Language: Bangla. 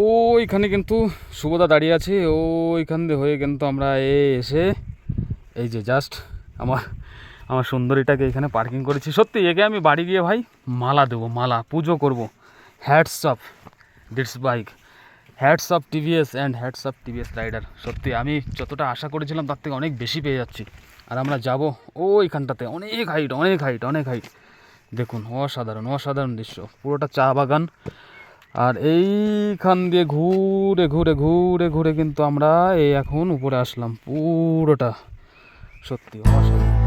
ওইখানে কিন্তু শুভদা দাঁড়িয়ে আছে। ওইখান দিয়ে হয়ে কিন্তু আমরা এ এসে এই যে জাস্ট আমার আমার সুন্দরীটাকে এখানে পার্কিং করেছি। সত্যি, একে আমি বাড়ি গিয়ে ভাই মালা দেবো, মালা, পুজো করব। Hats off this bike hats off TVS and hats off TVS rider সত্যি, আমি যতটা আশা করেছিলাম তার থেকে অনেক বেশি পেয়ে যাচ্ছি। আর আমরা যাব ওইখানটাতে, অনেক হাইট অনেক হাইট অনেক হাইট দেখুন, অসাধারণ অসাধারণ দৃশ্য। পুরোটা চা বাগান। আর এইখান দিয়ে ঘুরে ঘুরে ঘুরে ঘুরে কিন্তু আমরা এই এখন উপরে আসলাম পুরোটা। সত্যি অসাধারণ